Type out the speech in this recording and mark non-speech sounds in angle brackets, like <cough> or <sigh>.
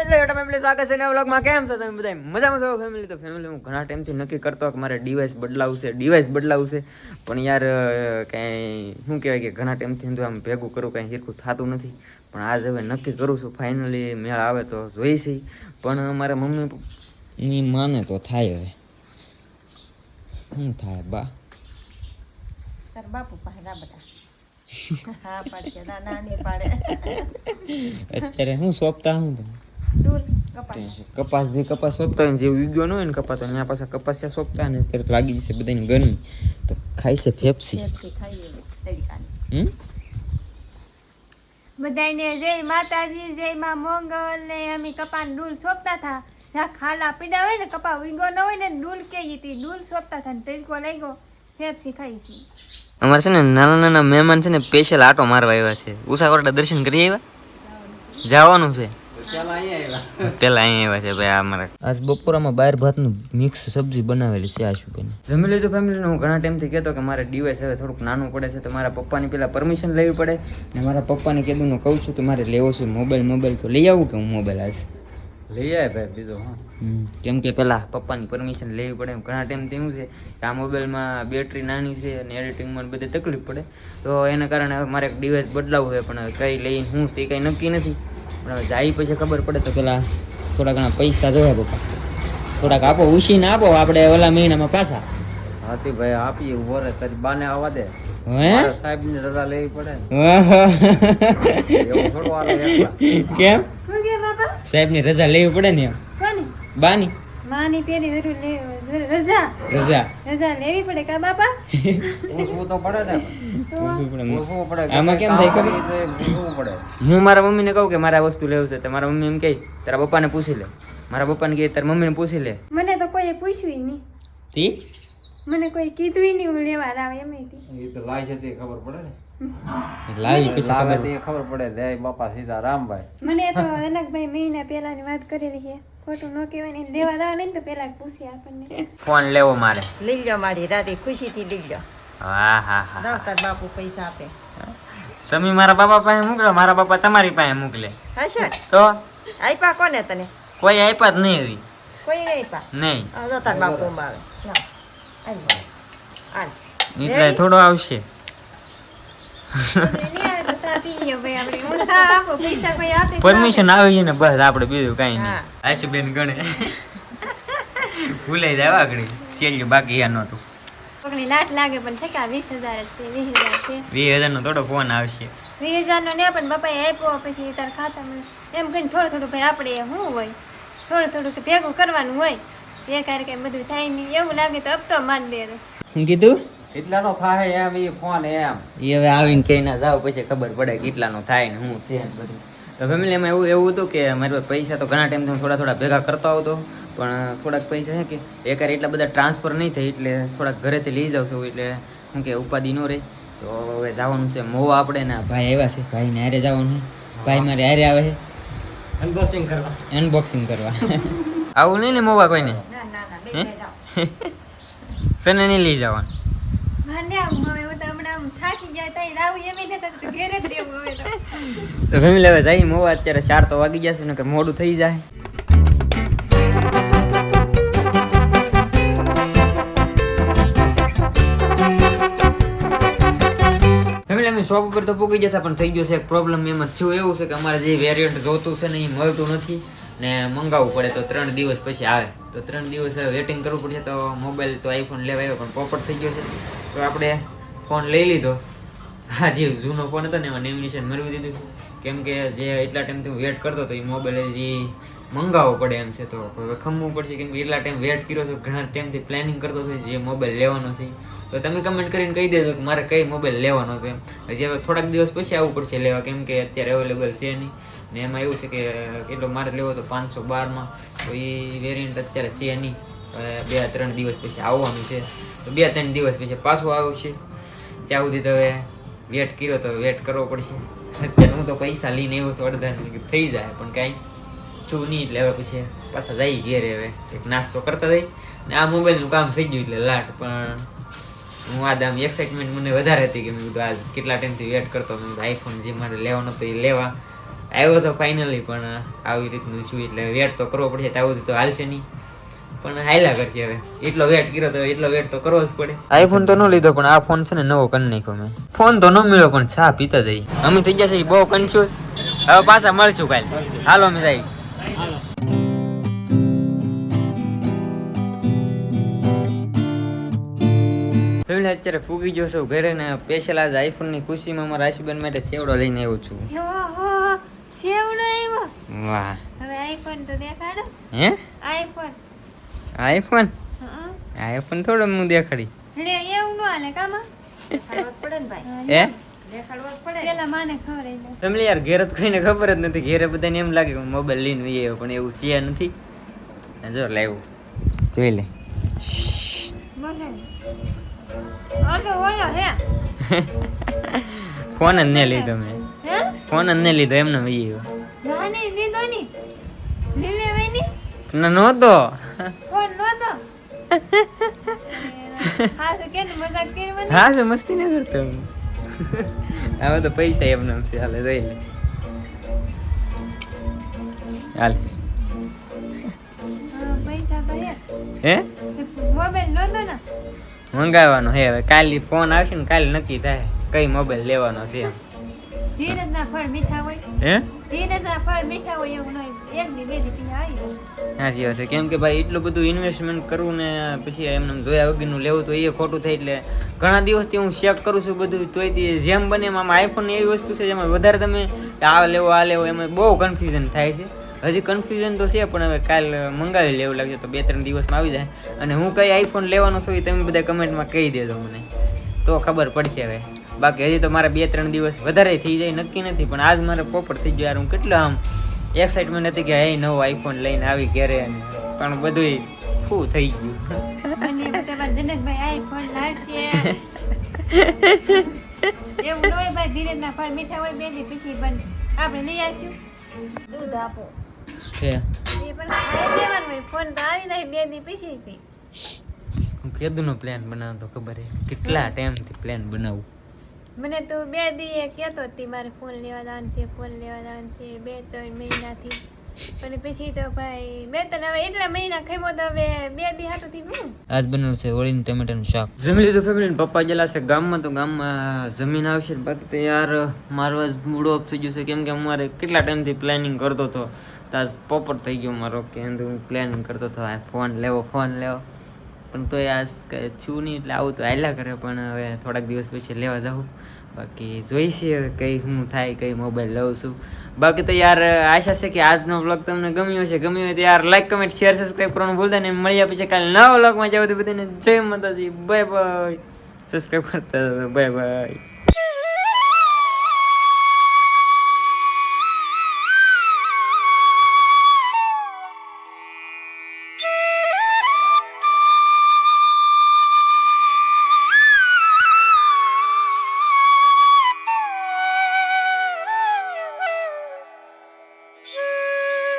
Hello યોટા family સ્વાગત છે નવા વ્લોગમાં કેમ છો તમે બધા મજામાં છો ફેમિલી તો ફેમિલી હું ઘણા ટાઈમથી નક્કી કરતો કે મારે ડિવાઇસ બદલાવવું છે ડિવાઇસ બદલાવવું છે. પણ યાર અ, કાંઈ શું કહેવાય કે ઘણા ટાઈમથી હું તો આમ ભેગું કરું કાંઈ હિરખું થતું નથી. પણ આજ હવે નક્કી કરું છું ફાઇનલી મેળ આવે તો જોઈ છે. પણ મારા મમ્મી એની માને તો થાય હવે. શું થાય બા? તાર બાપુ પાસે ના બધા હા પાડશે ના ના નહીં પાડે. <laughs> અત્યારે હું સોંપતા હું તમે ડૂલ કપાસ કપાસ જે કપાસ સોંપતા હોય જે ઉગ્યો ન હોય ને કપાસ અહીંયા પાછા કપાસ ત્યાં સોંપતા ને ત્યારે લાગી જશે બધાને ગરમી તો ખાઈ છે ફેફસી બધાને જય માતાજી જય માં મોંગલ ને અમે કપાન ડૂલ સોંપતા હતા જ્યાં ખાલા પીડા હોય ને કપા વીંગો ન હોય ને ડૂલ કે હતી ડૂલ સોંપતા હતા ને તડકો લાગ્યો ફેફસી ખાઈ છે અમારે છે ને નાના નાના મહેમાન છે ને સ્પેશિયલ આટો મારવા આવ્યા છે ઉષાકોટા દર્શન કરી આવ્યા જવાનું છે પેલા અહીંયા આવ્યા. છે ભાઈ આ અમારા. આજ બપોરામાં બાર ભાતનું મિક્સ સબ્જી બનાવેલી છે આશુબેન જમી લીધું ફેમિલીને હું ઘણા ટાઈમથી કહેતો કે મારે ડિવાઇસ હવે થોડુંક નાનું પડે છે તો મારા પપ્પાની પહેલાં પરમિશન લેવી પડે. ને મારા પપ્પાને કીધું હું કહું છું કે મારે લેવો છે મોબાઈલ મોબાઈલ તો લઈ આવું કે હું મોબાઈલ આજ લઈ આવે ભાઈ બીજું હા. કેમ કે પેલા પપ્પાની પરમિશન લેવી પડે. ઘણા ટાઈમથી એવું છે કે આ મોબાઈલમાં બેટરી નાની છે અને એડિટિંગમાં બધી તકલીફ પડે. તો એના કારણે હવે મારે એક ડિવાઇસ બદલાવવું છે પણ હવે કઈ લઈને હું તે કંઈ નક્કી નથી. પણ હવે જાય પછી ખબર પડે તો પેલા થોડા ઘણા પૈસા જોયા પપ્પા. થોડાક આપો ઉછીને આપો આપણે ઓલા મહિનામાં પાછા. હાથી ભાઈ આપીએ ઊભો રે તારી બાને આવવા દે. હે? સાહેબની રજા લેવી પડે. એવું થોડું કેમ? સાહેબની બાપા? રજા લેવી પડે ને એમ. કોની? બાની. માની પેલી જરૂર રજા. રજા. રજા લેવી પડે કા બાપા? તો પડે ને. આમાં કેમ થાય ખબર? આવી હું મારા મમ્મીને કહું કે મારા વસ્તુ લેવું છે તો મારા મમ્મી એમ કહે તારા પપ્પાને પૂછી લે. મારા પપ્પાને કહે તારા મમ્મીને પૂછી લે. મને તો કોઈએ પૂછ્યું નહીં. તી? મને કોઈ કીધું નહીં હું લેવા લાવે એમ એ તો લાય છે તે ખબર પડે ને. લાવી પછી ખબર ખબર પડે. બાપા સીધા રામભાઈ. મને તો <laughs> અનકભાઈ મહિના પહેલાની વાત કરેલી છે. ખોટું ન કહેવાય ને લેવા લાવે નહીં તો પેલા પૂછી આપણને. ફોન લેવો મારે. લઈ લો મારી રાતે ખુશીથી લઈ લો તાર બાપુ પૈસા આપે. તમે મારા બાપા પાસે મોકલો મારા બાપા તમારી પાસે મોકલે. હશે? તો? આપ્યા કોને તને? કોઈ આપ્યા જ નહીં હજી કોઈ નહીં આપ્યા નહીં. આ બાપુ આવે. એટલે થોડો આવશે. પરમિશન આવી છે ને બસ આપણે બીજું કઈ. નહીં. આશુબેન ગણે. ભૂલાઈ જાય આગળ. ચેલ્યું બાકી આ નહોતું. કોકની લાટ લાગે પણ ઠેકા વીસ હજાર જ છે વીસ હજાર છે. વીસ હજારનો થોડો ફોન આવશે. વીસ હજારનો ને પણ બાપા આપ્યો પછી તાર ખાતામાં એમ કહીને થોડું થોડું ભાઈ આપણે શું હોય? થોડું થોડું ભેગું કરવાનું હોય. એ કારણે કઈ બધું થાય નહીં. એવું લાગે તો હપ્તો માન દે શું કીધું? કેટલાનો થાય એમ એ ફોન એમ. એ હવે આવીને કઈ ના જાવ પછી ખબર પડે કેટલાનો થાય ને શું છે ને બધું. તો ફેમિલી એમાં એવું એવું હતું કે મારી પાસે પૈસા તો ઘણા ટાઈમથી થોડા થોડા ભેગા કરતો આવતો. પણ થોડાક પૈસા છે કે એકારે એટલા બધા ટ્રાન્સફર નહીં થાય એટલે થોડાક ઘરેથી લઈ જાવ છું એટલે શું કે ઉપાધિ ન રહે. તો હવે જવાનું છે મોવા આપણે ને ભાઈ આવ્યા છે. ભાઈને હારે જવાનું ભાઈ મારે હારે આવે છે. અનબોક્સિંગ કરવા. અનબોક્સિંગ કરવા. આવું નહીં ને મોવા કોઈને? નહીં ના ના તને નહીં લઈ જવાનું? માને આવું હવે હું તો હમણાં આમ થાકી જાય તઈ આવું એમ નહીં થતું ઘેરે જ રહેવું હવે તો. તો ફેમિલી હવે જાય મોવા અત્યારે ચાર તો વાગી જશે ને કે મોડું થઈ જાય. શોપ ઉપર તો પૂગી જશે, પણ થઈ ગયો છે પ્રોબ્લેમ એમાં થયું. એવું છે કે અમારે જે વેરિયન્ટ જોતું છે ને એ મળતું નથી ને મંગાવવું પડે તો ત્રણ દિવસ પછી આવે. તો ત્રણ દિવસ વેટિંગ કરવું પડશે તો મોબાઈલ તો આઈફોન લેવા આવ્યો પણ પોપટ થઈ ગયો છે. તો આપણે ફોન લઈ લીધો. હા જે જૂનો ફોન હતો ને એમાં નેમિનેશન મરવી દીધું છે. કેમ કે જે એટલા ટાઈમથી હું વેટ કરતો હતો, એ મોબાઈલ જે મંગાવવો પડે એમ છે. તો ખમવું પડશે કેમ કે એટલા ટાઈમ વેટ કર્યો હતો ઘણા ટાઈમથી પ્લાનિંગ કરતો હતો, જે મોબાઈલ લેવાનો છે. તો તમે કમેન્ટ કરીને કહી દેજો કે મારે કઈ મોબાઈલ લેવાનો હતો એમ. હજી હવે થોડાક દિવસ પછી આવવું પડશે લેવા, કેમ કે અત્યારે અવેલેબલ છે નહીં. ને એમાં એવું છે કે કેટલો મારે લેવો તો પાંચસો બારમાં. તો એ વેરિયન્ટ અત્યારે છે નહીં. બે, ત્રણ દિવસ પછી આવવાનું છે. તો બે, ત્રણ દિવસ પછી પાછું આવશે. ત્યાં સુધી તો હવે વેટ કર્યો તો વેટ કરવો પડશે. અત્યારે હું તો પૈસા લઈને આવ્યો તો અડધા થઈ જાય, પણ કાંઈ છું નહીં એટલે હવે પછી પાછા જઈ ઘેરે હવે. એક નાસ્તો કરતા જઈ ને આ મોબાઈલનું કામ થઈ ગયું એટલે લાટ, પણ હું આ આમ એક્સાઇટમેન્ટ મને વધારે હતી કે મેં કીધું આ કેટલા ટાઈમથી વેટ કરતો મેં આઈફોન જે મારે લેવાનો હતો એ લેવા. આવ્યો તો ફાઇનલી પણ આવી રીતનું છું એટલે વેટ તો કરવો પડશે આવું તો હાલશે નહીં. પણ હાલ્યા કરશે હવે. એટલો વેટ કર્યો તો એટલો વેટ તો કરવો જ પડે. આઈફોન તો ન લીધો, પણ આ ફોન છે ને નવો કરી નાખ્યો મેં. ફોન તો ન મળ્યો, પણ ચા પીતા જઈ અમે થઈ ગયા છે બહુ કન્ફ્યુઝ હવે પાછા મળશું કાલે. હાલો, અમે જાય. ફેમિલી અત્યારે ફૂગી ગયો છું ઘરે ને સ્પેશિયલ આજ આઈફોનની ખુશીમાં મારા આશુબેન માટે સેવડો લઈને આવ્યો છું. ઓહો સેવડો આવ્યો વાહ. હવે આઈફોન તો દેખાડો. હે? આઈફોન આઈફોન હં. આઈફોન થોડો હું દેખાડી. લે એવું ન હાલે કામાં? પડે ને ભાઈ. હે? દેખાડવો જ પડે. પેલા માને ખબર યાર ઘેર જ કોઈને ખબર જ નથી ઘેરે બધાને એમ લાગે કે મોબાઈલ લઈને આવ્યો પણ એવું છે નથી. જો લાવ્યું. જોઈ લે. <laughs> ફોન જ ને લીધો મેં. હે? ફોન જ ને લીધો એમને વહી ની? ના? નહોતો. હા તો મસ્તી ના કરતો હું હવે તો પૈસા એમને ચાલે જોઈ લે. હાલ. હે? મોબાઈલ ને મંગાવવાનો હે હવે. કાલે ફોન આવશે ને કાલે નક્કી થાય કઈ મોબાઈલ લેવાનો છે એમ. ધીરજના ફળ મીઠા હોય. હે? ધીરજના ફળ મીઠા હોય એવું નહીં. એક દી બે દી પછી આવી સાચી વાત છે. કેમ કે ભાઈ એટલું બધું ઇન્વેસ્ટમેન્ટ કરવું ને પછી એમને એમ જોયા વગરનું લેવું તો એ ખોટું થાય એટલે ઘણા દિવસથી હું ચેક કરું છું બધું. તોય તે જેમ બને એમ આઈફોન એવી વસ્તુ છે જેમાં વધારે તમે આ લેવો આ લેવો એમાં બહુ કન્ફ્યુઝન થાય છે. હજી કન્ફ્યુઝન તો છે, પણ હવે કાલ મંગાવી લેવું લાગશે તો બે ત્રણ દિવસમાં આવી જાય. અને હું કઈ આઈફોન લેવાનો છું એ તમે બધા કમેન્ટમાં કહી દેજો મને. તો ખબર પડશે હવે. બાકી હજી તો મારે બે ત્રણ દિવસ વધારે થઈ જાય, નક્કી નથી, પણ આજ મારે પોપર થઈ ગયો. યાર હું કેટલો આમ એક્સાઇટમેન્ટ હતી કે, હે, નવો આઈફોન લઈને આવી ઘેરે પણ બધું ફૂ થઈ ગયું. આપણે લઈ આવીશું. આપો. છે. હું કેદુનો પ્લાન બનાવતો ખબર હે? કેટલા ટાઈમથી પ્લાન બનાવું? મને તો બે દી કેતો કહેતો હતી મારે ફોન લેવા જવાનું છે ફોન લેવા જવાનું છે બે ત્રણ મહિનાથી. અને પછી તો ભાઈ બે તને હવે એટલા મહિના ખાઈમો તો હવે બે દી હાટું થી હું? આજ બનાવ્યું છે ઓળીનું ટમેટાનું શાક. જમી લીધું ફેમિલી પપ્પા ગયેલા છે ગામમાં તો ગામમાં જમીન આવશે બાકી તો યાર મારો આજ મૂડો અપ થઈ ગયું છે. કેમ કે મારે કેટલા ટાઈમથી પ્લાનિંગ કરતો હતો. તો આજ પોપટ થઈ ગયો મારો કે હું પ્લાનિંગ કરતો હતો. આ ફોન લેવો ફોન લેવો. પણ તો આજ કાંઈ છું નહીં એટલે આવું તો હાલ્યા કરે. પણ હવે થોડાક દિવસ પછી લેવા જાઉં. બાકી જોઈશે કઈ હું થાય, કઈ મોબાઈલ લઉં છું. બાકી તો યાર, આશા છે કે આજનો વ્લોગ તમને ગમ્યો હશે. ગમ્યો હોય તો યાર લાઈક કમેન્ટ શેર સબસ્ક્રાઈબ કરવાનું ભૂલતા નહીં. મળ્યા પછી કાલે નવા વ્લોગમાં જાવ તો બધાને જય માતાજી. બાય બાય સબસ્ક્રાઈબ કરતા બાય બાય